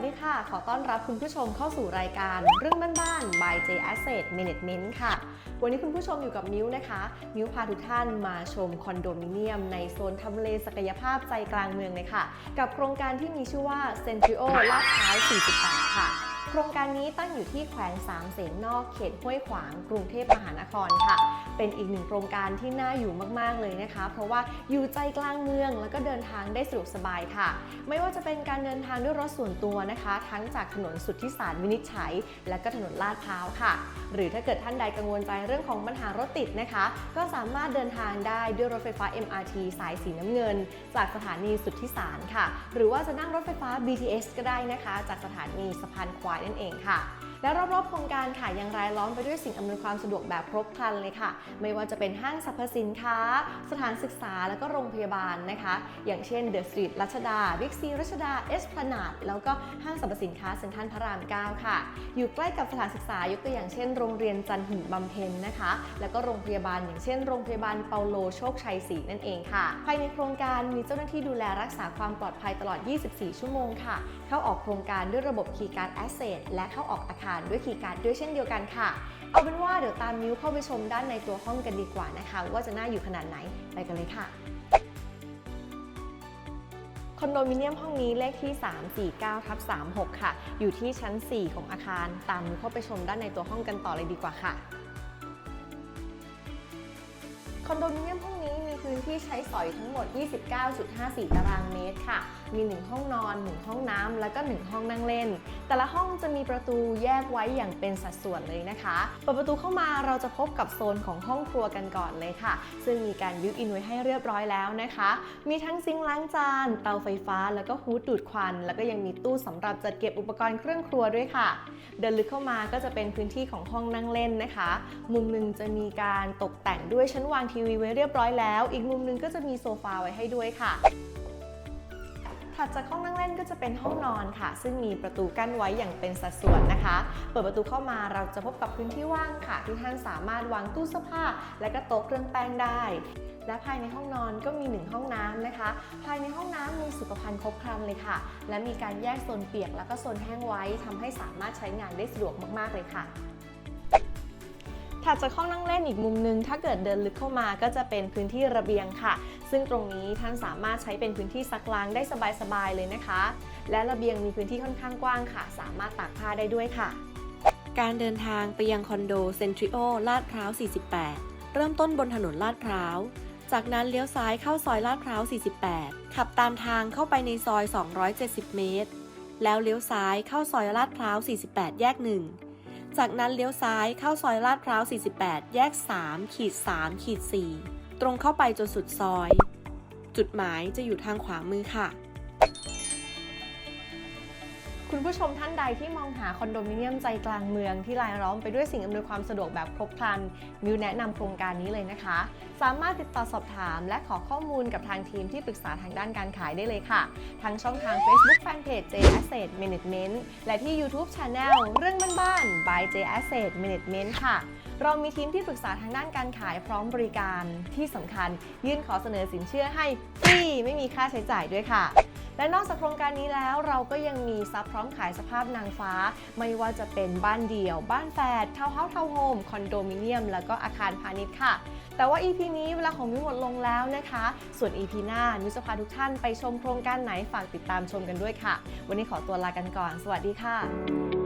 สดีค่ะ ขอต้อนรับคุณผู้ชมเข้าสู่รายการเรื่องบ้านๆ by J Asset Management ค่ะ วันนี้คุณผู้ชมอยู่กับมิ้วนะคะ มิ้วพาทุกท่านมาชมคอนโดมิเนียม ในโซนทำเลศักยภาพใจกลางเมืองเลยค่ะ กับโครงการที่มีชื่อว่า Centrio ลาดพร้าว 48 ค่ะ โครงการนี้ตั้งอยู่ที่แขวงสามเสนนอกเขตห้วยขวางกรุงเทพมหานครค่ะ เป็นอีกหนึ่งโครงการที่น่าอยู่มากๆเลยนะคะ เพราะว่าอยู่ใจกลางเมืองแล้วก็เดินทางได้สะดวกสบายค่ะ ไม่ว่าจะเป็นการเดินทางด้วยรถส่วนตัวนะคะ ทั้งจากถนนสุทธิสารวินิจฉัย และก็ถนนลาดพร้าวค่ะ หรือถ้าเกิดท่านใดกังวลใจเรื่องของปัญหารถติดนะคะ ก็สามารถเดินทางได้ด้วยรถไฟฟ้า MRT สายสีน้ำเงิน จากสถานีสุทธิสารค่ะ หรือว่าจะนั่งรถไฟฟ้า BTS ก็ได้นะคะ จากสถานีสะพานควายนั่นเองค่ะ และรอบๆโครงการค่ะยังรายล้อมไปด้วยสิ่งอำนวยความสะดวกแบบครบครันเลยค่ะ ไม่ว่าจะเป็นห้างสรรพสินค้า สถานศึกษาและก็โรงพยาบาลนะคะ อย่างเช่นเดอะสตรีทรัชดาบิ๊กซีรัชดาเอสพลานาดแล้วก็ห้างสรรพสินค้าเซ็นทรัลพระราม 9 ค่ะ อยู่ใกล้กับสถานศึกษายกตัวอย่างเช่นโรงเรียนจันหินบำเพ็ญนะคะ แล้วก็โรงพยาบาลอย่างเช่นโรงพยาบาลเปาโลโชคชัยศรีนั่นเองค่ะ ภายในโครงการมีเจ้าหน้าที่ดูแลรักษาความปลอดภัยตลอด 24 ชั่วโมงค่ะ เข้าออกโครงการด้วยระบบคีย์การ์ดแอสเซทและเข้าออกอาคารด้วยคีย์การ์ดด้วยเช่นเดียวกันค่ะ เอาเป็นว่าเดี๋ยวตามนิ้วเข้าไปชมด้านในตัวห้องกันดีกว่านะคะ ว่าจะน่าอยู่ขนาดไหนไปกันเลยค่ะคอนโดมิเนียมห้องนี้เลขที่ 349ทับ36 ค่ะ อยู่ที่ชั้น 4 ของอาคาร ตามนิ้วเข้าไปชมด้านในตัวห้องกันต่อเลยดีกว่าค่ะ คอนโดมิเนียมห้องนี้มีพื้นที่ใช้สอยทั้งหมด 29.54 ตารางเมตรค่ะ มี 1 ห้องนอน 1 ห้องน้ำแล้วก็ 1 ห้องนั่งเล่น แต่ละห้องจะมีประตูแยกไว้อย่างเป็นสัดส่วนเลยนะคะ เปิดประตูเข้ามาเราจะพบกับโซนของห้องครัวกันก่อนเลยค่ะ ซึ่งมีการบิวอินไว้ให้เรียบร้อยแล้วนะคะ มีทั้งซิงค์ล้างจาน เตาไฟฟ้า แล้วก็ฮูดดูดควัน แล้วก็ยังมีตู้สำหรับจัดเก็บอุปกรณ์เครื่องครัวด้วยค่ะ เดินลึกเข้ามาก็จะเป็นพื้นที่ของห้องนั่งเล่นนะคะ มุมหนึ่งจะมีการตกแต่งด้วยชั้นวางทีวีไว้เรียบร้อยแล้ว อีกมุมหนึ่งก็จะมีโซฟาไว้ให้ด้วยค่ะ ถัดจากห้องนั่งเล่นก็จะเป็นห้องนอนค่ะ ซึ่งมีประตูกั้นไว้อย่างเป็นสัดส่วนนะคะ เปิดประตูเข้ามาเราจะพบกับพื้นที่ว่างค่ะ ที่ท่านสามารถวางตู้เสื้อผ้า และก็โต๊ะเครื่องแป้งได้ และภายในห้องนอนก็มีหนึ่งห้องน้ำนะคะ ภายในห้องน้ำมีสุขภัณฑ์ครบครันเลยค่ะ และมีการแยกโซนเปียก แล้วก็โซนแห้งไว้ทำให้สามารถใช้งานได้สะดวกมากๆเลยค่ะ ถัดจากห้องนั่งเล่นอีกมุมหนึง ถ้าเกิดเดินลึกเข้ามาก็จะเป็นพื้นที่ระเบียงค่ะ ซึ่งตรงนี้ท่านสามารถใช้เป็นพื้นที่ซักล้างได้สบายๆเลยนะคะ และระเบียงมีพื้นที่ค่อนข้างกว้างค่ะ สามารถตากผ้าได้ด้วยค่ะ การเดินทางไปยังคอนโดเซนทริโอลาดพร้าว 48 เริ่มต้นบนถนนลาดพร้าว จากนั้นเลี้ยวซ้ายเข้าซอยลาดพร้าว 48 ขับตามทางเข้าไปในซอย 270 เมตร แล้วเลี้ยวซ้ายเข้าซอยลาดพร้าว 48 แยก 1 จากนั้นเลี้ยวซ้ายเข้าซอยลาดพร้าว 48 แยก 3 ขีด 3 ขีด 4 ตรงเข้าไปจนสุดซอย จุดหมายจะอยู่ทางขวามือค่ะ คุณผู้ชมท่านใดที่มองหาคอนโดมิเนียมใจกลางเมืองที่รายล้อมไปด้วยสิ่งอำนวยความสะดวกแบบครบครัน มิวแนะนำโครงการนี้เลยนะคะ สามารถติดต่อสอบถาม และขอข้อมูลกับทางทีมที่ปรึกษาทางด้านการขายได้เลยค่ะ ทั้งช่องทาง Facebook Fanpage J Asset Management และที่ YouTube Channel เรื่องบ้านๆ by J Asset Management ค่ะ เรามีทีมที่ปรึกษาทางด้านการขายพร้อมบริการที่สำคัญ ยื่นขอเสนอสินเชื่อให้ฟรีไม่มีค่าใช้จ่ายด้วยค่ะ และนอกจากโครงการนี้แล้วเราก็ยังมีซับพร้อมขายสภาพนางฟ้า ไม่ว่าจะเป็นบ้านเดี่ยว บ้านแฝดทาวน์เฮาส์ทาวน์โฮมคอนโดมิเนียม แล้วก็อาคารพาณิชย์ค่ะแต่ว่า EP นี้เวลาของมิวหมดลงแล้วนะคะ ส่วน EP หน้ามิวจะพาทุกท่านไปชมโครงการไหนฝากติดตามชมกันด้วยค่ะ วันนี้ขอตัวลากันก่อน สวัสดีค่ะ